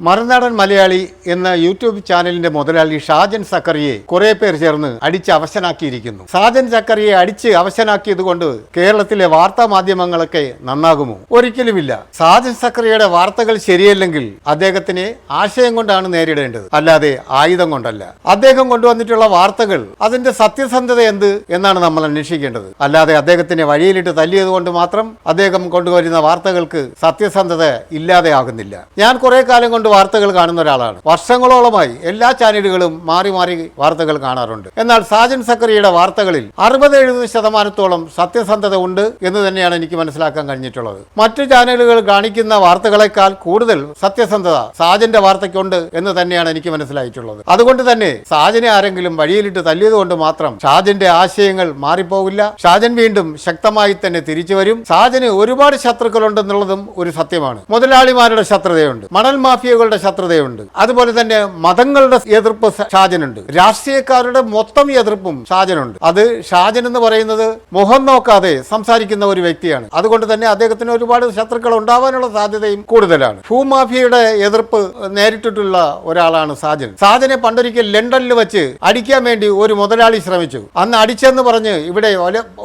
മറുനാടൻ മലയാളി എന്ന യൂട്യൂബ് ചാനലിന്റെ മുതലാളി ഷാജൻ സക്കറിയെ കുറെ പേർ ചേർന്ന് അടിച്ച് അവശനാക്കിയിരിക്കുന്നു. ഷാജൻ സക്കറിയെ അടിച്ച് അവശനാക്കിയത് കൊണ്ട് കേരളത്തിലെ വാർത്താ മാധ്യമങ്ങളൊക്കെ നന്നാകുമോ? ഒരിക്കലുമില്ല. ഷാജൻ സക്കറിയുടെ വാർത്തകൾ ശരിയല്ലെങ്കിൽ അദ്ദേഹത്തിന് ആശയം കൊണ്ടാണ് നേരിടേണ്ടത്. അല്ലാതെ ആയുധം കൊണ്ടല്ല. അദ്ദേഹം കൊണ്ടുവന്നിട്ടുള്ള വാർത്തകൾ അതിന്റെ സത്യസന്ധത എന്ത് എന്നാണ് നമ്മൾ അന്വേഷിക്കേണ്ടത്. അല്ലാതെ അദ്ദേഹത്തിനെ വഴിയിലിട്ട് തല്ലിയത് കൊണ്ട് മാത്രം അദ്ദേഹം കൊണ്ടുവരുന്ന വാർത്തകൾക്ക് സത്യസന്ധത ഇല്ലാതെ ആകുന്നില്ല. ഞാൻ കുറെ കാലം കൊണ്ട് വാർത്തകൾ കാണുന്ന ഒരാളാണ്. വർഷങ്ങളോളമായി എല്ലാ ചാനലുകളും മാറി മാറി വാർത്തകൾ കാണാറുണ്ട്. എന്നാൽ സാജൻ സക്കറിയുടെ വാർത്തകളിൽ അറുപത് എഴുപത് ശതമാനത്തോളം സത്യസന്ധത ഉണ്ട് എന്ന് തന്നെയാണ് എനിക്ക് മനസ്സിലാക്കാൻ കഴിഞ്ഞിട്ടുള്ളത്. മറ്റു ചാനലുകൾ കാണിക്കുന്ന വാർത്തകളെക്കാൾ കൂടുതൽ സത്യസന്ധത സാജന്റെ വാർത്തയ്ക്കുണ്ട് എന്ന് തന്നെയാണ് എനിക്ക് മനസ്സിലായിട്ടുള്ളത്. അതുകൊണ്ട് തന്നെ സാജനെ ആരെങ്കിലും വഴിയിലിട്ട് തല്ലിയത് കൊണ്ട് മാത്രം ഷാജന്റെ ആശയങ്ങൾ മാറിപ്പോകില്ല. ഷാജൻ വീണ്ടും ശക്തമായി തന്നെ തിരിച്ചു വരും. സാജന് ഒരുപാട് ശത്രുക്കളുണ്ടെന്നുള്ളതും ഒരു സത്യമാണ്. മുതലാളിമാരുടെ ശത്രുതയുണ്ട്. മണൽ മാഫിയകളുടെ ശത്രുതയുണ്ട്. അതുപോലെ തന്നെ മതങ്ങളുടെ എതിർപ്പ് ഷാജനുണ്ട്. രാഷ്ട്രീയക്കാരുടെ മൊത്തം എതിർപ്പും ഷാജനുണ്ട്. അത് ഷാജൻ എന്ന് പറയുന്നത് മുഖം നോക്കാതെ സംസാരിക്കുന്ന ഒരു വ്യക്തിയാണ്. അതുകൊണ്ട് തന്നെ അദ്ദേഹത്തിന് ഒരുപാട് ശത്രുക്കൾ ഉണ്ടാവാനുള്ള സാധ്യതയും കൂടുതലാണ്. ഭൂമാഫിയയുടെ എതിർപ്പ് നേരിട്ടിട്ടുള്ള ഒരാളാണ് സാജൻ സാജനെ പണ്ടൊരിക്കൽ ലണ്ടനിൽ വെച്ച് അടിക്കാൻ വേണ്ടി ഒരു മുതലാളി ശ്രമിച്ചു. അന്ന് അടിച്ചെന്ന് പറഞ്ഞ് ഇവിടെ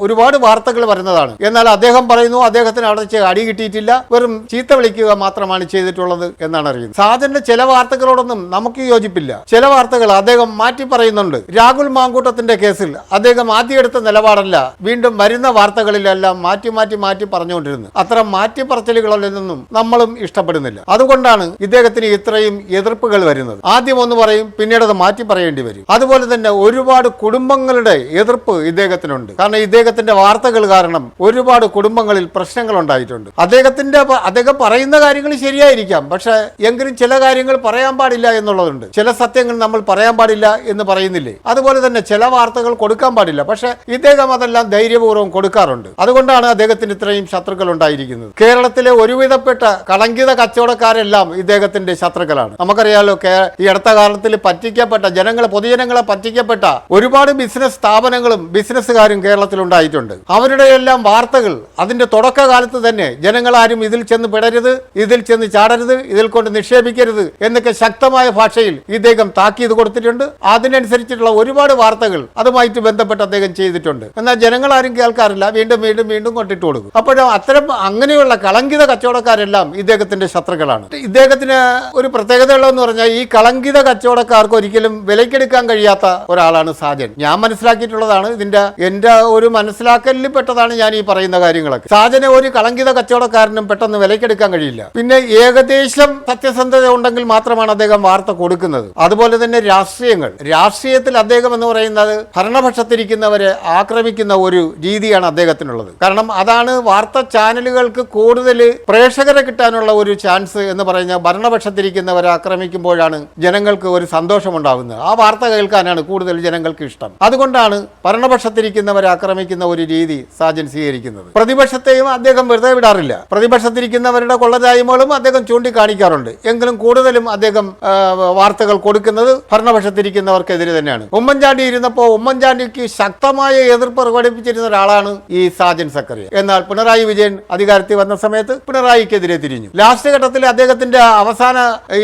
ഒരുപാട് വാർത്തകൾ വരുന്നതാണ്. എന്നാൽ അദ്ദേഹം പറയുന്നു അദ്ദേഹത്തിന് അവിടെ വെച്ച് അടി കിട്ടിയിട്ടില്ല വെറും ചീത്ത വിളിക്കുക മാത്രമാണ് ചെയ്തിട്ടുള്ളത് എന്നാണ് അറിയുന്നത്. സാജന്റെ ചില വാർത്തകളോടൊന്നും നമുക്ക് യോജിപ്പില്ല. ചില വാർത്തകൾ അദ്ദേഹം മാറ്റി പറയുന്നുണ്ട്. രാഹുൽ മാങ്കൂട്ടത്തിന്റെ കേസിൽ അദ്ദേഹം ആദ്യം എടുത്ത നിലപാടല്ല വീണ്ടും വരുന്ന വാർത്തകളിലെല്ലാം മാറ്റി മാറ്റി മാറ്റി പറഞ്ഞുകൊണ്ടിരുന്നു. അത്ര മാറ്റി പറച്ചിലുകളിൽ നിന്നും നമ്മളും ഇഷ്ടപ്പെടുന്നില്ല. അതുകൊണ്ടാണ് ഇദ്ദേഹത്തിന് ഇത്രയും എതിർപ്പുകൾ വരുന്നത്. ആദ്യം ഒന്ന് പറയും പിന്നീട് അത് മാറ്റി പറയേണ്ടി വരും. അതുപോലെ തന്നെ ഒരുപാട് കുടുംബങ്ങളുടെ എതിർപ്പ് ഇദ്ദേഹത്തിനുണ്ട്. കാരണം ഇദ്ദേഹത്തിന്റെ വാർത്തകൾ കാരണം ഒരുപാട് കുടുംബങ്ങളിൽ പ്രശ്നങ്ങൾ ഉണ്ടായിട്ടുണ്ട്. അദ്ദേഹത്തിന്റെ അദ്ദേഹം പറയുന്ന കാര്യങ്ങൾ ശരിയായിരിക്കാം. പക്ഷെ എങ്കിലും ചില കാര്യങ്ങൾ പറയാൻ പാടില്ല എന്നുള്ളതുണ്ട്. ചില സത്യങ്ങൾ നമ്മൾ പറയാൻ പാടില്ല എന്ന് പറയുന്നില്ലേ? അതുപോലെ തന്നെ ചില വാർത്തകൾ കൊടുക്കാൻ പാടില്ല. പക്ഷേ ഇദ്ദേഹം അതെല്ലാം ധൈര്യപൂർവം കൊടുക്കാറുണ്ട്. അതുകൊണ്ടാണ് അദ്ദേഹത്തിന് ഇത്രയും ശത്രുക്കൾ ഉണ്ടായിരിക്കുന്നത്. കേരളത്തിലെ ഒരുവിധപ്പെട്ട കളങ്കിത കച്ചവടക്കാരെല്ലാം ഇദ്ദേഹത്തിന്റെ ശത്രുക്കളാണ്. നമുക്കറിയാലോ ഈ അടുത്ത കാലത്തിൽ പറ്റിക്കപ്പെട്ട ജനങ്ങളെ പൊതുജനങ്ങളെ പറ്റിക്കപ്പെട്ട ഒരുപാട് ബിസിനസ് സ്ഥാപനങ്ങളും ബിസിനസ്സുകാരും കേരളത്തിൽ ഉണ്ടായിട്ടുണ്ട്. അവരുടെ എല്ലാം വാർത്തകൾ അതിന്റെ തുടക്കകാലത്ത് തന്നെ ജനങ്ങൾ ആരും ഇതിൽ ചെന്ന് പെടരുത് ഇതിൽ ചെന്ന് ചാടരുത് ഇതിൽ കൊണ്ട് നിക്ഷേപിക്കരുത് എന്നൊക്കെ ശക്തമായ ഭാഷയിൽ ഇദ്ദേഹം താക്കീത് കൊടുത്തിട്ടുണ്ട്. അതിനനുസരിച്ചിട്ടുള്ള ഒരുപാട് വാർത്തകൾ അതുമായിട്ട് ബന്ധപ്പെട്ട് അദ്ദേഹം ചെയ്തിട്ടുണ്ട്. എന്നാൽ ജനങ്ങൾ ആരും കേൾക്കാറില്ല. വീണ്ടും വീണ്ടും വീണ്ടും കൊണ്ടിട്ട് കൊടുക്കും. അപ്പോഴും അത്തരം അങ്ങനെയുള്ള കളങ്കിത കച്ചവടക്കാരെല്ലാം ഇദ്ദേഹത്തിന്റെ ശത്രുക്കളാണ്. ഇദ്ദേഹത്തിന് ഒരു പ്രത്യേകത ഉള്ളതെന്ന് പറഞ്ഞാൽ ഈ കളങ്കിത കച്ചവടക്കാർക്ക് ഒരിക്കലും വിലക്കെടുക്കാൻ കഴിയാത്ത ഒരാളാണ് സാജൻ. ഞാൻ മനസ്സിലാക്കിയിട്ടുള്ളതാണ്. ഇതിന്റെ എന്റെ ഒരു മനസ്സിലാക്കലിൽ പെട്ടതാണ് ഞാൻ ഈ പറയുന്ന കാര്യങ്ങളൊക്കെ. സാജനെ ഒരു കളങ്കിത കച്ചവടക്കാരനും പെട്ടെന്ന് വിലക്കെടുക്കാൻ കഴിയില്ല. പിന്നെ ഏകദേശം സത്യസന്ധത ഉണ്ടെങ്കിൽ മാത്രമാണ് അദ്ദേഹം വാർത്ത കൊടുക്കുന്നത്. അതുപോലെ തന്നെ രാഷ്ട്രീയങ്ങൾ. രാഷ്ട്രീയത്തിൽ അദ്ദേഹം എന്ന് പറയുന്നത് ഭരണപക്ഷത്തിരിക്കുന്നവരെ ആക്രമിക്കുന്ന ഒരു രീതിയാണ് അദ്ദേഹത്തിനുള്ളത്. കാരണം അതാണ് വാർത്ത ചാനലുകൾക്ക് കൂടുതൽ പ്രേക്ഷകരെ കിട്ടാനുള്ള ഒരു ചാൻസ് എന്ന് പറഞ്ഞാൽ ഭരണപക്ഷത്തിരിക്കുന്നവരെ ആക്രമിക്കുമ്പോഴാണ് ജനങ്ങൾക്ക് ഒരു സന്തോഷമുണ്ടാകുന്നത്. ആ വാർത്ത കേൾക്കാനാണ് കൂടുതൽ ജനങ്ങൾക്ക് ഇഷ്ടം. അതുകൊണ്ടാണ് ഭരണപക്ഷത്തിരിക്കുന്നവരെ ആക്രമിക്കുന്ന ഒരു രീതി സാജൻ സ്വീകരിക്കുന്നത്. പ്രതിപക്ഷത്തെയും അദ്ദേഹം വെറുതെ വിടാറില്ല. പ്രതിപക്ഷത്തിരിക്കുന്നവരുടെ കൊള്ളരായ്മകളും അദ്ദേഹം ചൂണ്ടിക്കാണിക്കാറുണ്ട്. എങ്കിലും കൂടുതലും അദ്ദേഹം വാർത്തകൾ കൊടുക്കുന്നത് ഭരണപക്ഷത്തിരിക്കുന്നവർക്കെതിരെ തന്നെയാണ്. ഉമ്മൻചാണ്ടി ഇരുന്നപ്പോൾ ഉമ്മൻചാണ്ടിക്ക് ശക്തമായ എതിർപ്പ് പ്രകടിപ്പിച്ചിരുന്ന ഒരാളാണ് ഈ സാജൻ സക്കറിയ. എന്നാൽ പിണറായി വിജയൻ അധികാരത്തിൽ വന്ന സമയത്ത് പിണറായിക്കെതിരെ തിരിഞ്ഞു. ലാസ്റ്റ് ഘട്ടത്തിൽ അദ്ദേഹത്തിന്റെ അവസാന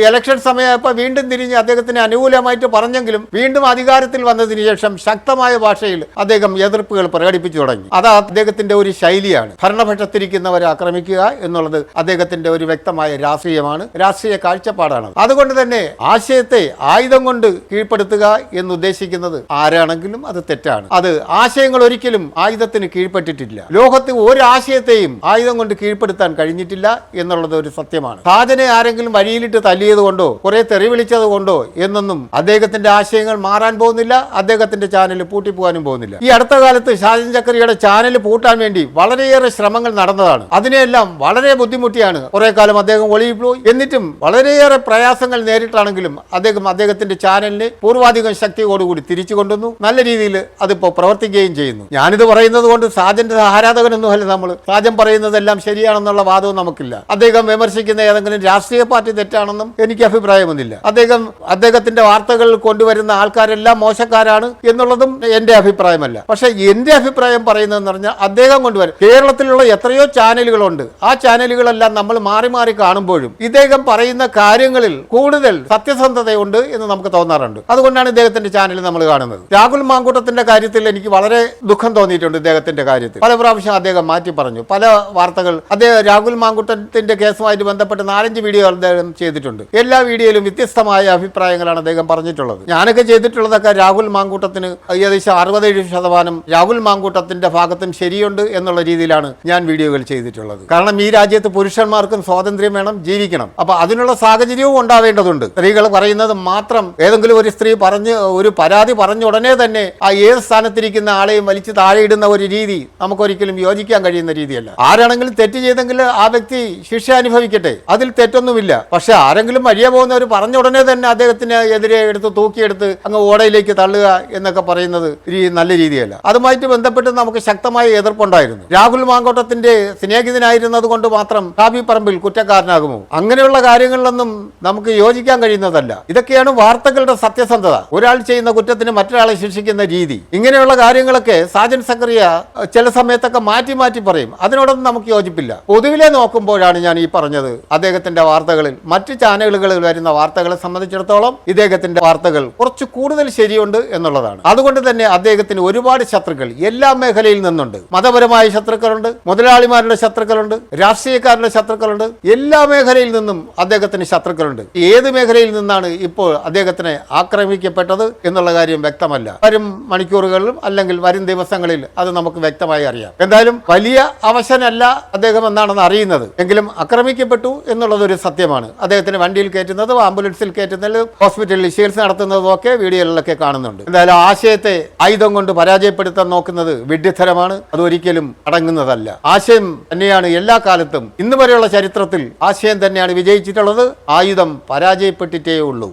ഇലക്ഷൻ സമയപ്പോൾ വീണ്ടും തിരിഞ്ഞ് അദ്ദേഹത്തിന് അനുകൂലമായിട്ട് പറഞ്ഞെങ്കിലും വീണ്ടും അധികാരത്തിൽ വന്നതിന് ശേഷം ശക്തമായ ഭാഷയിൽ അദ്ദേഹം എതിർപ്പുകൾ പ്രകടിപ്പിച്ചു തുടങ്ങി. അത് അദ്ദേഹത്തിന്റെ ഒരു ശൈലിയാണ്. ഭരണപക്ഷത്തിരിക്കുന്നവരെ ആക്രമിക്കുക എന്നുള്ളത് അദ്ദേഹത്തിന്റെ ഒരു വ്യക്തമായ രാഷ്ട്രീയമാണ്. രാഷ്ട്രീയ കാഴ്ചപ്പാടാണ് അതുകൊണ്ട് തന്നെ ആശയത്തെ ആയുധം കൊണ്ട് കീഴ്പ്പെടുത്തുക എന്നുദ്ദേശിക്കുന്നത് ആരാണെങ്കിലും അത് തെറ്റാണ്. അത് ആശയങ്ങൾ ഒരിക്കലും ആയുധത്തിന് കീഴ്പ്പെട്ടിട്ടില്ല. ലോകത്ത് ഒരു ആശയത്തെയും ആയുധം കൊണ്ട് കീഴ്പ്പെടുത്താൻ കഴിഞ്ഞിട്ടില്ല എന്നുള്ളത് ഒരു സത്യമാണ്. സാധനെ ആരെങ്കിലും വഴിയിലിട്ട് തല്ലിയത് കൊണ്ടോ കുറെ തെറി വിളിച്ചത് കൊണ്ടോ എന്നൊന്നും അദ്ദേഹത്തിന്റെ ആശയങ്ങൾ മാറാൻ പോകുന്നില്ല അദ്ദേഹത്തിന്റെ ചാനൽ പൂട്ടിപ്പോകാനും പോകുന്നില്ല. ഈ അടുത്ത കാലത്ത് ഷാജൻ ചക്രിയുടെ ചാനൽ പൂട്ടാൻ വേണ്ടി വളരെയേറെ ശ്രമങ്ങൾ നടന്നതാണ്. അതിനെയെല്ലാം വളരെ ബുദ്ധിമുട്ടിയാണ് കുറെ കാലം അദ്ദേഹം ഒളിയിൽ പോയി. എന്നിട്ടും വളരെയേറെ പ്രയാസങ്ങൾ നേരിട്ടാണെങ്കിലും അദ്ദേഹം അദ്ദേഹത്തിന്റെ ചാനലിന് പൂർവാധികം ശക്തിയോടുകൂടി തിരിച്ചു കൊണ്ടുവന്നു. നല്ല രീതിയിൽ അതിപ്പോ പ്രവർത്തിക്കുകയും ചെയ്യുന്നു. ഞാനിത് പറയുന്നത് കൊണ്ട് സാജന്റെ ആരാധകനൊന്നും അല്ല നമ്മൾ സാജൻ പറയുന്നതെല്ലാം ശരിയാണെന്നുള്ള വാദവും നമുക്കില്ല. അദ്ദേഹം വിമർശിക്കുന്ന ഏതെങ്കിലും രാഷ്ട്രീയ പാർട്ടി തെറ്റാണെന്നും എനിക്ക് അഭിപ്രായമൊന്നുമില്ല. അദ്ദേഹം അദ്ദേഹത്തിന്റെ വാർത്തകൾ കൊണ്ടുവരുന്ന ആൾക്കാരെല്ലാം മോശക്കാരാണ് എന്നുള്ളതും എന്റെ അഭിപ്രായമല്ല. പക്ഷെ എന്റെ അഭിപ്രായം പറയുന്നതെന്ന് പറഞ്ഞാൽ അദ്ദേഹം കൊണ്ടുവരും കേരളത്തിലുള്ള എത്രയോ ചാനലുകളുണ്ട്. ആ ചാനലുകളെല്ലാം നമ്മൾ മാറി മാറി കാണുമ്പോഴും ഇദ്ദേഹം പറയുന്ന പറയുന്ന കാര്യങ്ങളിൽ കൂടുതൽ സത്യസന്ധതയുണ്ട് എന്ന് നമുക്ക് തോന്നാറുണ്ട്. അതുകൊണ്ടാണ് ഇദ്ദേഹത്തിന്റെ ചാനൽ നമ്മൾ കാണുന്നത്. രാഹുൽ മാങ്കൂട്ടത്തിന്റെ കാര്യത്തിൽ എനിക്ക് വളരെ ദുഃഖം തോന്നിയിട്ടുണ്ട് ഇദ്ദേഹത്തിന്റെ കാര്യത്തിൽ. പല പ്രാവശ്യം അദ്ദേഹം മാറ്റി പറഞ്ഞു. പല വാർത്തകൾ അദ്ദേഹം രാഹുൽ മാങ്കൂട്ടത്തിന്റെ കേസുമായിട്ട് ബന്ധപ്പെട്ട് നാലഞ്ച് വീഡിയോ അദ്ദേഹം ചെയ്തിട്ടുണ്ട്. എല്ലാ വീഡിയോയിലും വ്യത്യസ്തമായ അഭിപ്രായങ്ങളാണ് അദ്ദേഹം പറഞ്ഞിട്ടുള്ളത്. ഞാനൊക്കെ ചെയ്തിട്ടുള്ളതൊക്കെ രാഹുൽ മാങ്കൂട്ടത്തിന് ഏകദേശം അറുപതേഴ് ശതമാനം രാഹുൽ മാങ്കൂട്ടത്തിന്റെ ഭാഗത്തും ശരിയുണ്ട് എന്നുള്ള രീതിയിലാണ് ഞാൻ വീഡിയോകൾ ചെയ്തിട്ടുള്ളത്. കാരണം ഈ രാജ്യത്ത് പുരുഷന്മാർക്കും സ്വാതന്ത്ര്യം വേണം ജീവിക്കണം. അപ്പൊ അതിനുള്ള സാഹചര്യവും ഉണ്ടാവേണ്ടതുണ്ട്. സ്ത്രീകൾ പറയുന്നത് മാത്രം ഏതെങ്കിലും ഒരു സ്ത്രീ പറഞ്ഞ് ഒരു പരാതി പറഞ്ഞ ഉടനെ തന്നെ ആ ഏത് സ്ഥാനത്തിരിക്കുന്ന ആളെയും വലിച്ചു താഴെയിടുന്ന ഒരു രീതി നമുക്കൊരിക്കലും യോജിക്കാൻ കഴിയുന്ന രീതിയല്ല. ആരാണെങ്കിലും തെറ്റ് ചെയ്തെങ്കിൽ ആ വ്യക്തി ശിക്ഷ അനുഭവിക്കട്ടെ. അതിൽ തെറ്റൊന്നുമില്ല. പക്ഷെ ആരെങ്കിലും വഴിയെ പോകുന്നവർ പറഞ്ഞ ഉടനെ തന്നെ അദ്ദേഹത്തിന് എതിരെ എടുത്ത് തൂക്കിയെടുത്ത് അങ്ങ് ഓടയിലേക്ക് തള്ളുക എന്നൊക്കെ പറയുന്നത് നല്ല രീതിയല്ല. അതുമായിട്ട് ബന്ധപ്പെട്ട് നമുക്ക് ശക്തമായ എതിർപ്പുണ്ടായിരുന്നു. രാഹുൽ മാങ്കോട്ടത്തിന്റെ സ്നേഹിതനായിരുന്നത് കൊണ്ട് മാത്രം ഷാബി പറമ്പിൽ കുറ്റക്കാരനാകുമോ? അങ്ങനെയുള്ള കാര്യങ്ങളിലൊന്നും നമുക്ക് യോജിക്കാൻ കഴിയുന്നതല്ല. ഇതൊക്കെയാണ് വാർത്തകളുടെ സത്യസന്ധത. ഒരാൾ ചെയ്യുന്ന കുറ്റത്തിന് മറ്റൊരാളെ ശിക്ഷിക്കുന്ന രീതി. ഇങ്ങനെയുള്ള കാര്യങ്ങളൊക്കെ സാജൻ സക്കറിയ ചില സമയത്തൊക്കെ മാറ്റി മാറ്റി പറയും. അതിനോടൊന്നും നമുക്ക് യോജിപ്പില്ല. പൊതുവിലെ നോക്കുമ്പോഴാണ് ഞാൻ ഈ പറഞ്ഞത്. അദ്ദേഹത്തിന്റെ വാർത്തകളിൽ മറ്റ് ചാനലുകളിൽ വരുന്ന വാർത്തകളെ സംബന്ധിച്ചിടത്തോളം ഇദ്ദേഹത്തിന്റെ വാർത്തകൾ കുറച്ച് കൂടുതൽ ശരിയുണ്ട് എന്നുള്ളതാണ്. അതുകൊണ്ട് തന്നെ അദ്ദേഹത്തിന് ഒരുപാട് ശത്രുക്കൾ എല്ലാ മേഖലയിൽ നിന്നുണ്ട്. മതപരമായ ശത്രുക്കളുണ്ട് മുതലാളിമാരുടെ ശത്രുക്കളുണ്ട് രാഷ്ട്രീയക്കാരുടെ ശത്രുക്കളുണ്ട്. എല്ലാ മേഖലയിൽ നിന്നും അദ്ദേഹത്തിന് ശത്രുക്കളുണ്ട്. ഏത് മേഖലയിൽ നിന്നാണ് ഇപ്പോൾ അദ്ദേഹത്തിനെ ആക്രമിക്കപ്പെട്ടത് എന്നുള്ള കാര്യം വ്യക്തമല്ല. വരും മണിക്കൂറുകളിലും അല്ലെങ്കിൽ വരും ദിവസങ്ങളിൽ അത് നമുക്ക് വ്യക്തമായി അറിയാം. എന്തായാലും വലിയ അവശനല്ല അദ്ദേഹം എന്നാണെന്ന് അറിയുന്നത്. എങ്കിലും ആക്രമിക്കപ്പെട്ടു എന്നുള്ളത് ഒരു സത്യമാണ്. അദ്ദേഹത്തിന് വണ്ടിയിൽ കയറ്റുന്നതും ആംബുലൻസിൽ കയറ്റുന്നതും ഹോസ്പിറ്റലിൽ ചികിത്സ നടത്തുന്നതും ഒക്കെ വീഡിയോകളിലൊക്കെ കാണുന്നുണ്ട്. എന്തായാലും ആശയത്തെ ആയുധം കൊണ്ട് പരാജയപ്പെടുത്താൻ നോക്കുന്നത് വിഡ്ഢിത്തരമാണ്. അതൊരിക്കലും അടങ്ങുന്നതല്ല. ആശയം തന്നെയാണ് എല്ലാ കാലത്തും. ഇന്ന് വരെയുള്ള ചരിത്രത്തിൽ ആശയം തന്നെയാണ് വിജയിച്ചിട്ടുള്ളത്. ആയുധം പരാജയപ്പെട്ടിട്ടേ ഉള്ളൂ